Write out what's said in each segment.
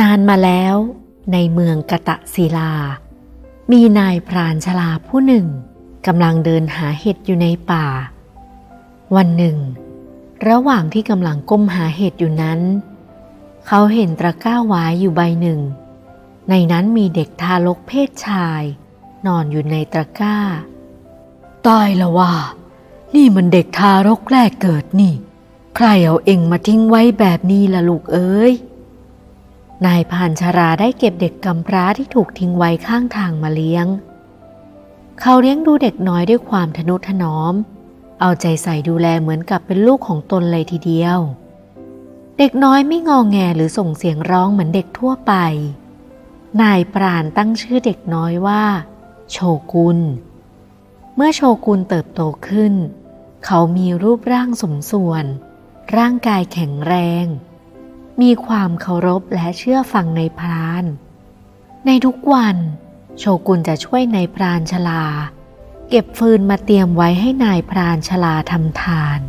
นานมาแล้วในเมืองกะตะศิลา มีนายพรานชลาผู้หนึ่งกำลังเดินหาเห็ดอยู่ในป่า วันหนึ่ง ระหว่างที่กำลังก้มหาเห็ดอยู่นั้น เขาเห็นตะกร้าไว้อยู่ใบหนึ่ง ในนั้นมีเด็กทารกเพศชาย นอนอยู่ในตะกร้า ตายละว่า นี่มันเด็กทารกแรกเกิดนี่ ใครเอาเองมาทิ้งไว้แบบนี้ล่ะลูกเอ้ย นายพานชาราได้เก็บเด็กกำพร้าที่ถูกทิ้งไว้ข้างทางมาเลี้ยง เขาเลี้ยงดูเด็กน้อยด้วยความทนุถนอม เอาใจใส่ดูแลเหมือนกับเป็นลูกของตนเลยทีเดียว เด็กน้อยไม่งองแงหรือส่งเสียงร้องเหมือนเด็กทั่วไป นายปราณตั้งชื่อเด็กน้อยว่า โชกุน เมื่อโชกุนเติบโตขึ้น เขามีรูปร่างสมส่วน ร่างกายแข็งแรง มีความเคารพและเชื่อฟังในพราน ในทุกวันโชกุนจะช่วยนายพรานชลา เก็บฟืนมาเตรียมไว้ให้นายพรานชลาทำทาน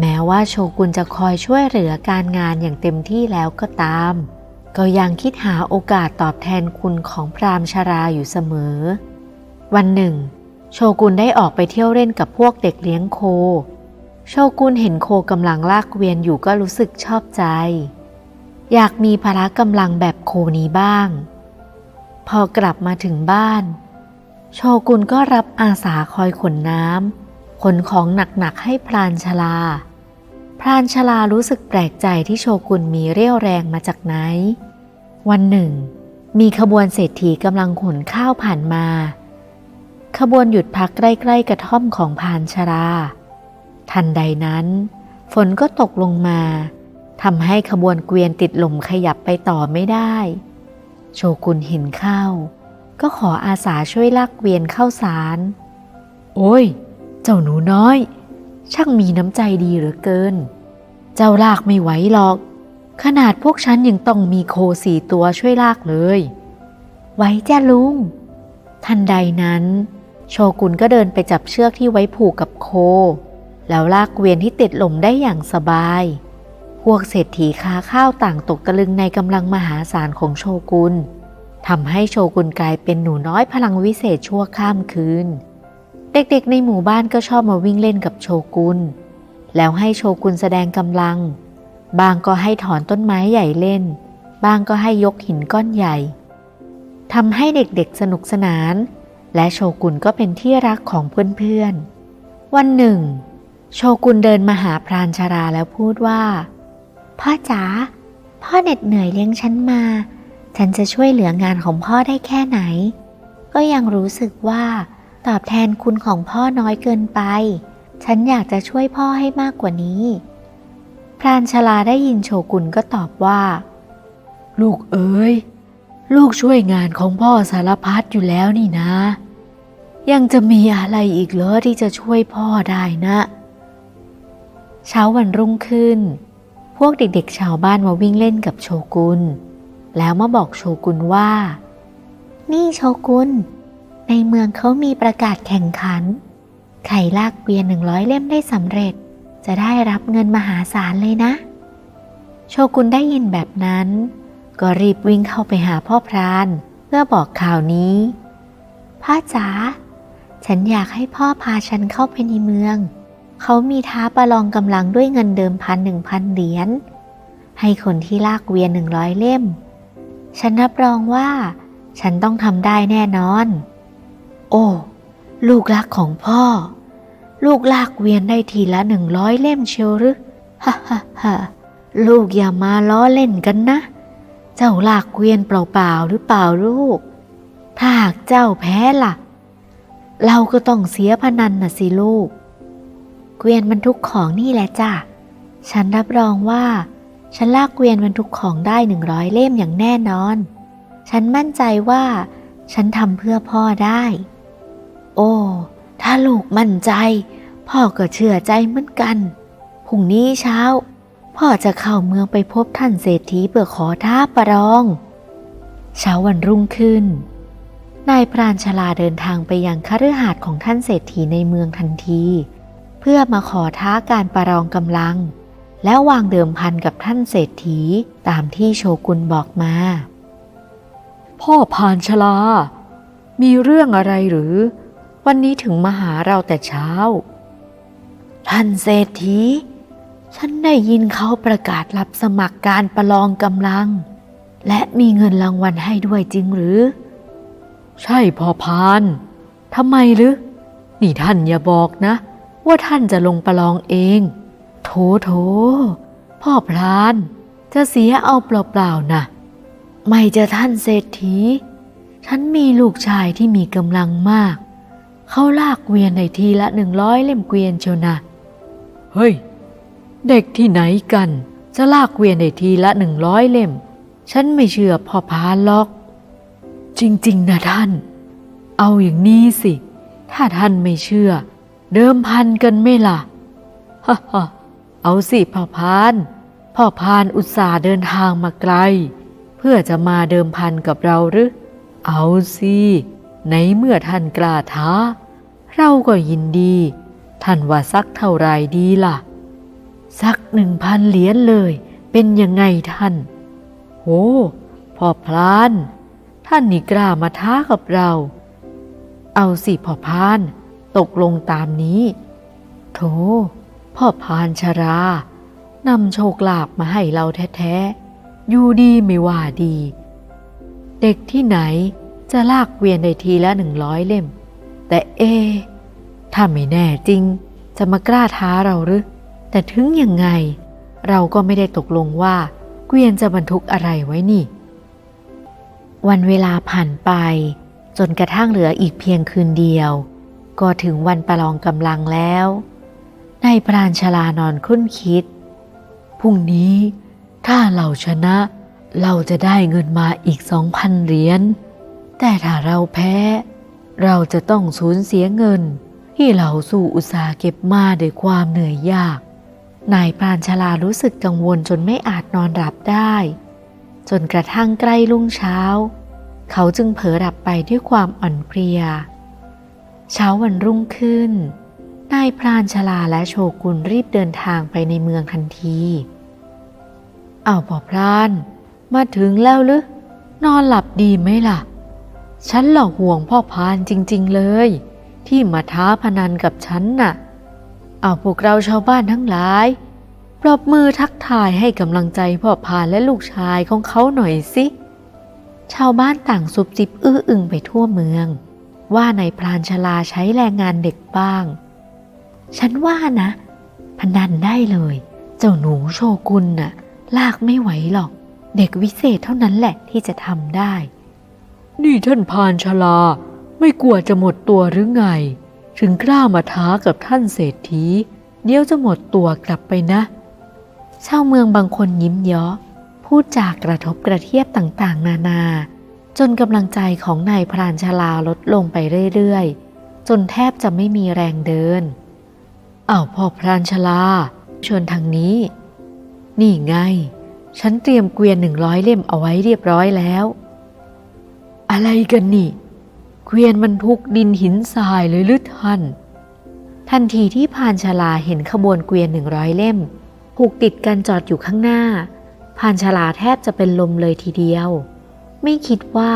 แม้ว่าโชกุนจะคอยช่วยเหลือการงานอย่างเต็มที่แล้วก็ตาม ก็ยังคิดหาโอกาสตอบแทนคุณของพรามชราอยู่เสมอ วันหนึ่ง โชกุนได้ออกไปเที่ยวเล่นกับพวกเด็กเลี้ยงโค โชกุนเห็นโคกำลังลากเวียนอยู่ก็รู้สึกชอบใจ อยากมีพละกำลังแบบโคนี้บ้าง พอกลับมาถึงบ้าน โชกุนก็รับอาสาคอยขนน้ำขนของหนักๆให้พรานชลา พรานชลารู้สึกแปลกใจที่โชกุนมีเรี่ยวแรงมาจากไหน วันหนึ่ง มีขบวนเศรษฐีกำลังขนข้าวผ่านมา ขบวนหยุดพักใกล้ๆกระท่อมของพรานชราทันใดนั้น ฝนก็ตกลงมา ทำให้ขบวนเกวียนติดลมขยับไปต่อไม่ได้ โชกุนเห็นเข้า ก็ขออาสาช่วยลากเกวียนเข้าสาร โอ้ย เจ้าหนูน้อย ช่างมีน้ำใจดีเหลือเกิน เจ้าลากไม่ไหวหรอก ขนาดพวกฉันยังต้องมีโคสี่ตัวช่วยลากเลย ไว้จ้าลุง ทันใดนั้น โชกุนก็เดินไปจับเชือกที่ไว้ผูกกับโค แล้วลากเกวียนที่ติดลมได้อย่างสบาย พวกเศรษฐีค้าข้าวต่างตกตะลึงในกำลังมหาศาลของโชกุนทำให้โชกุนกลายเป็นหนูน้อยพลังวิเศษชั่วข้ามคืน เด็กๆในหมู่บ้านก็ชอบมาวิ่งเล่นกับโชกุน แล้วให้โชกุนแสดงกำลัง บางก็ให้ถอนต้นไม้ใหญ่เล่น บางก็ให้ยกหินก้อนใหญ่ทำให้เด็กๆสนุกสนาน และโชกุนก็เป็นที่รักของเพื่อนๆ วันหนึ่ง โชกุนเดินมาหาพรานชาราแล้วพูดว่า พ่อจ๋าพ่อเหน็ดเหนื่อยเลี้ยงฉันมา ฉันจะช่วยเหลืองานของพ่อได้แค่ไหน ก็ยังรู้สึกว่า ตอบแทนคุณของพ่อน้อยเกินไป ฉันอยากจะช่วยพ่อให้มากกว่านี้ พรานชลาได้ยินโชกุนก็ตอบว่า ลูกเอ๋ยลูกช่วยงานของพ่อสารพัดอยู่แล้วนี่นะ ยังจะมีอะไรอีกเหรอที่จะช่วยพ่อได้นะ เช้าวันรุ่งขึ้น พวกเด็กๆชาวบ้านมาวิ่งเล่นกับโชกุน แล้วมาบอกโชกุนว่า นี่โชกุน ในเมืองเขามีประกาศแข่งขัน ไข่ลากเกวียนหนึ่งร้อยเล่มได้สำเร็จ จะได้รับเงินมหาศาลเลยนะ โชกุนได้ยินแบบนั้น ก็รีบวิ่งเข้าไปหาพ่อพราน เพื่อบอกข่าวนี้ พ่อจ๋า ฉันอยากให้พ่อพาฉันเข้าไปในเมือง เขามีท้าประลองกำลังด้วยเงินเดิมพันหนึ่งพันเหรียญให้คนที่ลากเวียนหนึ่งร้อยเล่ม ฉันรับรองว่า ฉันต้องทำได้แน่นอน โอ้ ลูกรักของพ่อ ลูกลากเวียนได้ทีละหนึ่งร้อยเล่มเชียวหรือฮ่าฮ่าฮ่าลูกอย่ามาล้อเล่นกันนะ เจ้าลากเกวียนเปล่าๆหรือเปล่าลูก ถ้าหากเจ้าแพ้ล่ะ เราก็ต้องเสียพนันน่ะสิลูก เกวียนบรรทุกของนี่แหละจ้ะ ฉันรับรองว่า ฉันลากเกวียนบรรทุกของได้หนึ่งร้อยเล่มอย่างแน่นอน ฉันมั่นใจว่า ฉันทำเพื่อพ่อได้ โอ้ ถ้าลูกมั่นใจ พ่อก็เชื่อใจเหมือนกัน พรุ่งนี้เช้า พ่อจะเข้าเมืองไปพบท่านเศรษฐีเพื่อขอท้าประลอง เช้าวันรุ่งขึ้นนายพรานชลาเดินทางไปยังคฤหาสน์ของท่านเศรษฐีในเมืองทันที พื่อมาขอท้าการประลองกำลัง แล้ววางเดิมพันกับท่านเศรษฐีตามที่โชกุนบอกมา พ่อพานชลา มีเรื่องอะไรหรือ วันนี้ถึงมาหาเราแต่เช้า ท่านเศรษฐี ฉันได้ยินเขาประกาศรับสมัครการประลองกำลัง และมีเงินรางวัลให้ด้วยจริงหรือ ใช่พ่อพานทำไมหรือ นี่ท่านอย่าบอกนะ ว่าท่านจะลงประลองเอง โถโถ พ่อพราน จะเสียเอาเปล่าๆนะไม่จอท่านเศรษฐี ฉันมีลูกชายที่มีกำลังมาก เขาลากเกวียนในทีละหนึ่งร้อยเล่มเกวียนเชียวนะเฮ้ย เด็กที่ไหนกัน จะลากเกวียนในทีละหนึ่งร้อยเล่ม ฉันไม่เชื่อพ่อพานหรอก จริง ๆนะท่าน เอาอย่างนี้สิ ถ้าท่านไม่เชื่อ เดิมพันกันไม่ล่ะฮ่าฮ่าเอาสิพ่อพาน พ่อพานอุตส่าห์เดินทางมาไกล เพื่อจะมาเดิมพันกับเราหรือ เอาสิในเมื่อท่านกล้าท้า เราก็ยินดี ท่านว่าสักเท่าไรดีล่ะ สักหนึ่งพันเหรียญเลย เป็นยังไงท่าน โอ้พ่อพลาน ท่านนี่กล้ามาท้ากับเรา เอาสิพ่อพาน ตกลงตามนี้ โถ พ่อพานชรานำโชคลาภมาให้เราแท้ๆ อยู่ดีไม่ว่าดี เด็กที่ไหนจะลากเวียนได้ทีละหนึ่งร้อยเล่ม แต่เอ ถ้าไม่แน่จริง จะมากล้าท้าเราหรือ แต่ถึงยังไง เราก็ไม่ได้ตกลงว่า เกวียนจะบรรทุกอะไรไว้นี่ วันเวลาผ่านไป จนกระทั่งเหลืออีกเพียงคืนเดียว ก็ถึงวันประลองกำลังแล้วนายพรานชลานอนคุ้นคิด พรุ่งนี้ถ้าเราชนะเราจะได้เงินมาอีกสองพันเหรียญ แต่ถ้าเราแพ้ เราจะต้องสูญเสียเงิน ที่เราสู่อุตสาห์เก็บมาด้วยความเหนื่อยยาก นายพรานชลารู้สึกกังวลจนไม่อาจนอนหลับได้ จนกระทั่งใกล้รุ่งเช้า เขาจึงเผลอหลับไปด้วยความอ่อนเพลีย เช้าวันรุ่งขึ้น นายพรานชลาและโชกุนรีบเดินทางไปในเมืองทันทีอ้าวพ่อพราน มาถึงแล้วหรือนอนหลับดีไหมล่ะ ฉันหลอกห่วงพ่อพานจริง ๆเลย ที่มาท้าพนันกับฉันน่ะ เอาพวกเราชาวบ้านทั้งหลาย ปรบมือทักทายให้กำลังใจพ่อพานและลูกชายของเขาหน่อยสิ ชาวบ้านต่างซุบจิบอื้ออึงไปทั่วเมือง ว่านายพรานชลาใช้แรงงานเด็กบ้าง ฉันว่านะ พนันได้เลย เจ้าหนูโชกุนน่ะ ลากไม่ไหวหรอก เด็กวิเศษเท่านั้นแหละที่จะทำได้ นี่ท่านพานชลา ไม่กลัวจะหมดตัวหรือไง ถึงกล้ามาท้ากับท่านเศรษฐี เดี๋ยวจะหมดตัวกลับไปนะชาวเมืองบางคนยิ้มเยาะพูดจากกระทบกระเทียบต่างๆ นานา จนกำลังใจของนายพรานชลาลดลงไปเรื่อยๆ จนแทบจะไม่มีแรงเดินอ้าวพ่อพรานชลาเชิญทางนี้ นี่ไง ฉันเตรียมเกวียนหนึ่งร้อยเล่มเอาไว้เรียบร้อยแล้ว อะไรกันนี่ เกวียนมันทุกดินหินทรายเลยหรือท่านทันทีที่พานชลาเห็นขบวนเกวียนหนึ่งร้อยเล่ม ผูกติดกันจอดอยู่ข้างหน้า พานชลาแทบจะเป็นลมเลยทีเดียว ไม่คิดว่า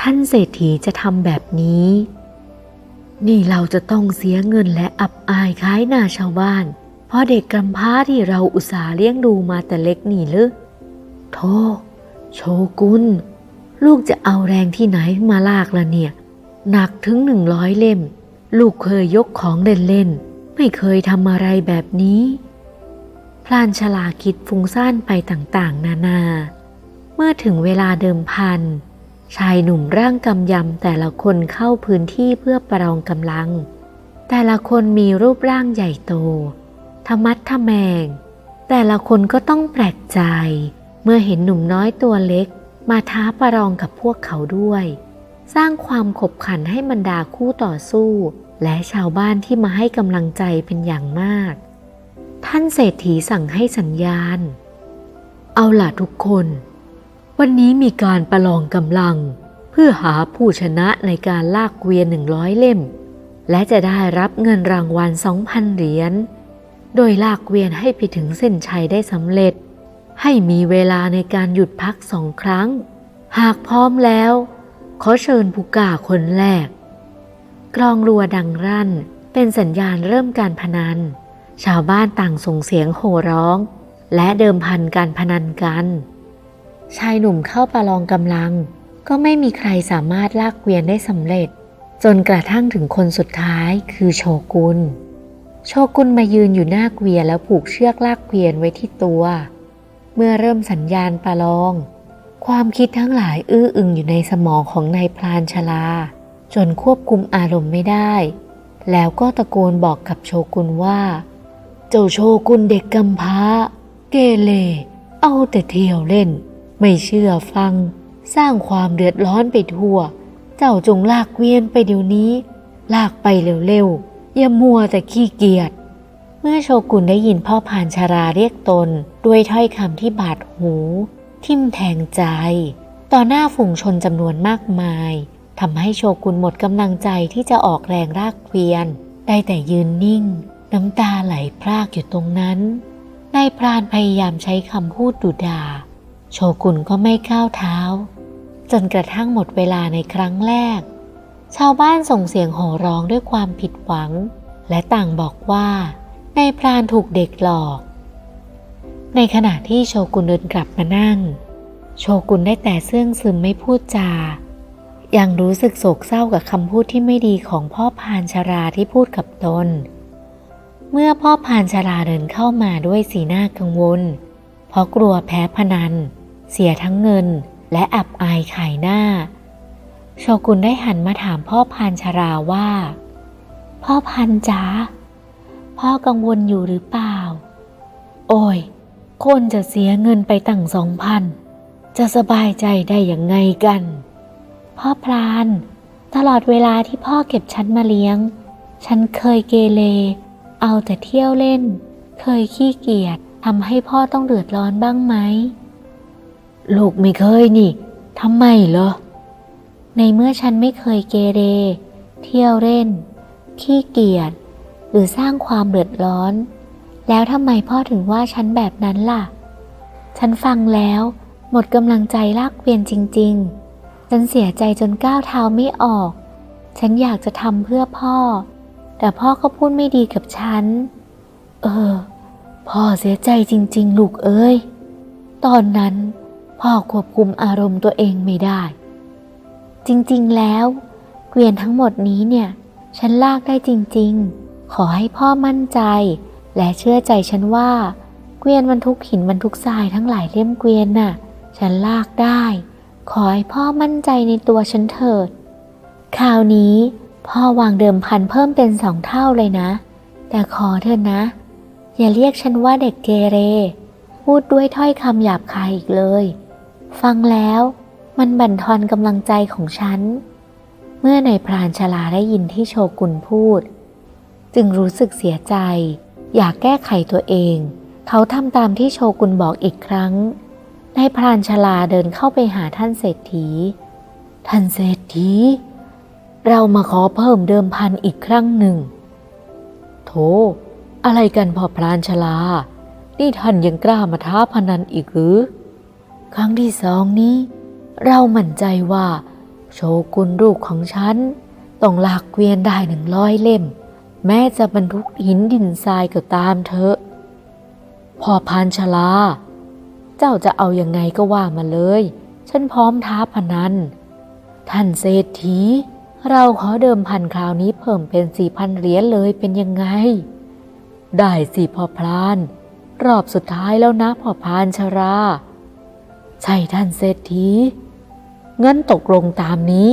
ท่านเศรษฐีจะทำแบบนี้ นี่เราจะต้องเสียเงินและอับอายขายหน้าชาวบ้าน เพราะเด็กกำพร้าที่เราอุตส่าห์เลี้ยงดูมาแต่เล็กนี่หรือโธ่โชกุนลูกจะเอาแรงที่ไหนมาลากละเนี่ย หนักถึงหนึ่งร้อยเล่ม ลูกเคยยกของเล่นๆ ไม่เคยทำอะไรแบบนี้ พลานชลาคิดฟุ้งซ่านไปต่างๆ นานา เมื่อถึงเวลาเดิมพัน ชายหนุ่มร่างกำยำแต่ละคนเข้าพื้นที่เพื่อประลองกำลัง แต่ละคนมีรูปร่างใหญ่โต ธรรมัดทะแมง แต่ละคนก็ต้องแปลกใจ เมื่อเห็นหนุ่มน้อยตัวเล็ก มาท้าประลองกับพวกเขาด้วย สร้างความขบขันให้บรรดาคู่ต่อสู้ และชาวบ้านที่มาให้กำลังใจเป็นอย่างมาก ท่านเศรษฐีสั่งให้สัญญาณ เอาล่ะทุกคน วันนี้มีการประลองกำลัง เพื่อหาผู้ชนะในการลากเกวียนหนึ่งร้อยเล่ม และจะได้รับเงินรางวัลสองพันเหรียญ โดยลากเกวียนให้ไปถึงเส้นชัยได้สำเร็จ ให้มีเวลาในการหยุดพักสองครั้ง หากพร้อมแล้ว ขอเชิญผู้กลาคนแรก กลองรัวดังรั่นเป็นสัญญาณเริ่มการพนัน ชาวบ้านต่างส่งเสียงโห่ร้อง และเดิมพันการพนันกัน ชายหนุ่มเข้าประลองกำลัง ก็ไม่มีใครสามารถลากเกวียนได้สำเร็จ จนกระทั่งถึงคนสุดท้ายคือโชกุนโชกุนมายืนอยู่หน้าเกวียนแล้วผูกเชือกลากเกวียนไว้ที่ตัว เมื่อเริ่มสัญญาณประลอง ความคิดทั้งหลายอื้ออึงอยู่ในสมองของนายพรานชลา จนควบคุมอารมณ์ไม่ได้ แล้วก็ตะโกนบอกกับโชกุนว่า เจ้าโชกุนเด็กกำพร้า เกเรเอาแต่เที่ยวเล่น ไม่เชื่อฟัง สร้างความเดือดร้อนไปทั่ว เจ้าจงลากเกวียนไปเดี๋ยวนี้ ลากไปเร็วๆ อย่ามัวแต่ขี้เกียจ เมื่อโชกุนได้ยินพ่อพานชาราเรียกตน ด้วยถ้อยคำที่บาดหู ทิ่มแทงใจ ต่อหน้าฝูงชนจำนวนมากมายทำให้โชกุนหมดกำลังใจที่จะออกแรงลากเกวียน ได้แต่ยืนนิ่ง น้ำตาไหลพรากอยู่ตรงนั้นนายพรานพยายามใช้คำพูดดุดา โชกุนก็ไม่ก้าวเท้า จนกระทั่งหมดเวลาในครั้งแรก ชาวบ้านส่งเสียงโห่ร้องด้วยความผิดหวัง และต่างบอกว่านายพรานถูกเด็กหลอก ในขณะที่โชกุนเดินกลับมานั่ง โชกุนได้แต่เสื่องซึมไม่พูดจา ยังรู้สึกโศกเศร้ากับคำพูดที่ไม่ดีของพ่อพานชาราที่พูดกับตน เมื่อพ่อพานชาราเดินเข้ามาด้วยสีหน้ากังวล เพราะกลัวแพ้พนัน เสียทั้งเงินและอับอายขายหน้า โชกุนได้หันมาถามพ่อพานชราว่า พ่อพันจ๋าพ่อกังวลอยู่หรือเปล่า โอ้ย คนจะเสียเงินไปตั้งสองพัน จะสบายใจได้อย่างไงกัน พ่อพราน ตลอดเวลาที่พ่อเก็บฉันมาเลี้ยง ฉันเคยเกเร เอาแต่เที่ยวเล่น เคยขี้เกียจทำให้พ่อต้องเดือดร้อนบ้างไหม ลูกไม่เคยนี่ทำไมเหรอ ในเมื่อฉันไม่เคยเกเร เที่ยวเล่น ขี้เกียจหรือสร้างความเดือดร้อน แล้วทำไมพ่อถึงว่าฉันแบบนั้นล่ะ ฉันฟังแล้ว หมดกำลังใจลากเกวียนจริง ๆ ฉันเสียใจจนก้าวเท้าไม่ออก ฉันอยากจะทำเพื่อพ่อ แต่พ่อก็พูดไม่ดีกับฉัน เออ พ่อเสียใจจริง ๆ ลูกเอ้ย ตอนนั้น พ่อควบคุมอารมณ์ตัวเองไม่ได้ จริงๆ แล้ว เกวียนทั้งหมดนี้เนี่ย ฉันลากได้จริงๆ ขอให้พ่อมั่นใจ และเชื่อใจฉันว่า เกวียนบรรทุกหินบรรทุกทรายทั้งหลายเล่มเกวียนน่ะ ฉันลากได้ ขอให้พ่อมั่นใจในตัวฉันเถิด คราวนี้ พ่อวางเดิมพันเพิ่มเป็นสองเท่าเลยนะ แต่ขอเถอะนะ อย่าเรียกฉันว่าเด็กเกเร พูดด้วยถ้อยคำหยาบคายอีกเลย ฟังแล้วมันบั่นทอนกำลังใจของฉัน เมื่อนายพรานชลาได้ยินที่โชกุนพูด จึงรู้สึกเสียใจ อยากแก้ไขตัวเอง เขาทำตามที่โชกุนบอกอีกครั้งนายพรานชลาเดินเข้าไปหาท่านเศรษฐี ท่านเศรษฐี เรามาขอเพิ่มเดิมพันอีกครั้งหนึ่งโธอะไรกันพอพรานชลา นี่ท่านยังกล้ามาท้าพนันอีกหรือ ครั้งที่สองนี้ เราหมั่นใจว่า โชกุนลูกของฉันต้องลากเกวียนได้หนึ่งร้อยเล่ม แม้จะบรรทุกหินดินทรายก็ตามเถอะพ่อพานชลา เจ้าจะเอาอยัางไงก็ว่ามาเลย ฉันพร้อมท้าพนัน ท่านเศรษฐี เราขอเดิมพันคราวนี้เพิ่มเป็นสี่พันเหรียญเลยเป็นยังไง ได้สิพ่อพราน รอบสุดท้ายแล้วนะพ่อพานชรา ใช่ท่านเศรษฐีงั้นตกลงตามนี้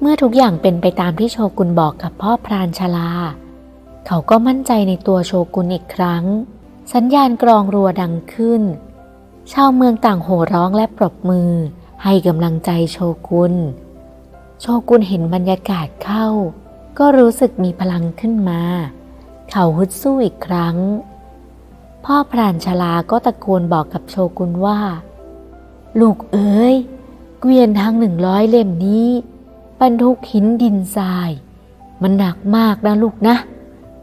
เมื่อทุกอย่างเป็นไปตามที่โชกุนบอกกับพ่อพรานชลา เขาก็มั่นใจในตัวโชกุนอีกครั้ง สัญญาณกรองรัวดังขึ้น ชาวเมืองต่างโห่ร้องและปรบมือให้กำลังใจโชกุน โชกุนเห็นบรรยากาศเข้า ก็รู้สึกมีพลังขึ้นมา เขาฮึดสู้อีกครั้ง พ่อพรานชลาก็ตะโกนบอกกับโชกุนว่า ลูกเอ๋ย เกวียนทั้งหนึ่งร้อยเล่มนี้ บรรทุกหินดินทราย มันหนักมากนะลูกนะ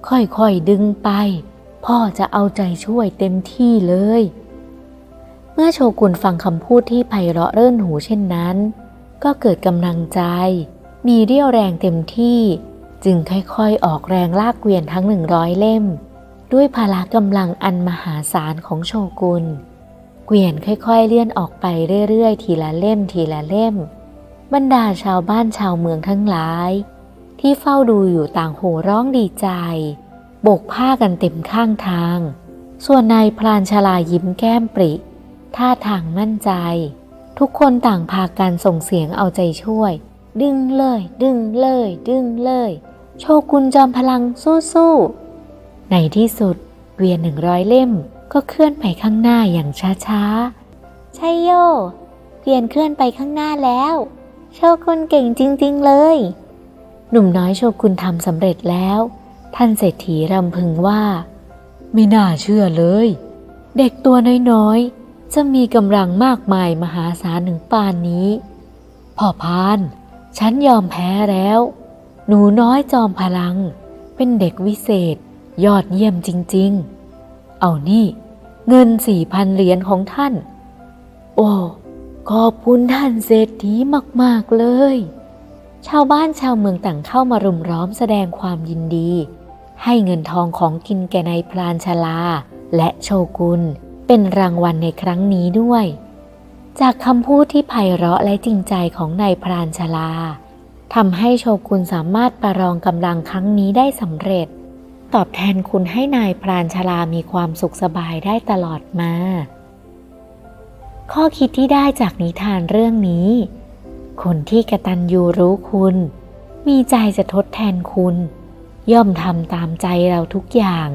ค่อยๆดึงไป พ่อจะเอาใจช่วยเต็มที่เลย เมื่อโชกุนฟังคำพูดที่ไพเราะเรื่นหูเช่นนั้น ก็เกิดกำลังใจ มีเรี่ยวแรงเต็มที่ จึงค่อยๆออกแรงลากเกวียนทั้งหนึ่งร้อยเล่ม ด้วยพละกำลังอันมหาศาลของโชกุน เกวียนค่อยๆเลื่อนออกไปเรื่อยๆ ทีละเล่มทีละเล่ม บรรดาชาวบ้านชาวเมืองทั้งหลาย ที่เฝ้าดูอยู่ต่างโห่ร้องดีใจโบกผ้ากันเต็มข้างทาง ส่วนนายพลานชลายิ้มแก้มปริ ท่าทางมั่นใจ ทุกคนต่างพากันส่งเสียงเอาใจช่วย ดึงเลย ดึงเลย ดึงเลย โชกุนจอมพลังสู้ๆ ในที่สุดเกวียนหนึ่งร้อยเล่มก็เคลื่อนไปข้างหน้าอย่างช้าๆ ใช่โย เกวียนเคลื่อนไปข้างหน้าแล้ว โชกุนเก่งจริง ๆ เลย หนุ่มน้อยโชกุนทำสำเร็จแล้ว ท่านเศรษฐีรำพึงว่า ไม่น่าเชื่อเลย เด็กตัวน้อยๆ จะมีกำลังมากมายมหาศาลถึงป่านนี้พ่อพาน ฉันยอมแพ้แล้ว หนูน้อยจอมพลัง เป็นเด็กวิเศษ ยอดเยี่ยมจริง ๆ เอานี่ เงินสี่พันเหรียญของท่าน โอ้ขอบคุณท่านเศรษฐีมาก ๆ เลย ชาวบ้านชาวเมืองต่างเข้ามารุมล้อมแสดงความยินดี ให้เงินทองของกินแก่นายพลานชลา และโชกุนเป็นรางวัลในครั้งนี้ด้วย จากคำพูดที่ไพเราะและจริงใจของนายพรานชลาทำให้โชกุนสามารถประลองกำลังครั้งนี้ได้สำเร็จ ตอบแทนคุณให้นายพรานชลามีความสุขสบายได้ตลอดมา ข้อคิดที่ได้จากนิทานเรื่องนี้ คนที่กระตันยูรู้คุณ มีใจจะทดแทนคุณ ย่อมทำตามใจเราทุกอย่าง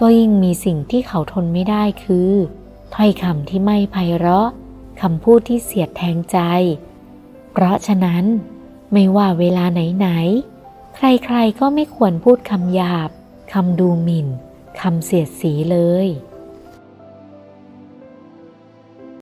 ก็ยิ่งมีสิ่งที่เขาทนไม่ได้คือ ถ้อยคำที่ไม่ไพเราะคำพูดที่เสียดแทงใจ เพราะฉะนั้น ไม่ว่าเวลาไหนๆใครๆก็ไม่ควรพูดคำหยาบ คำดูหมิ่น คำเสียดสีเลย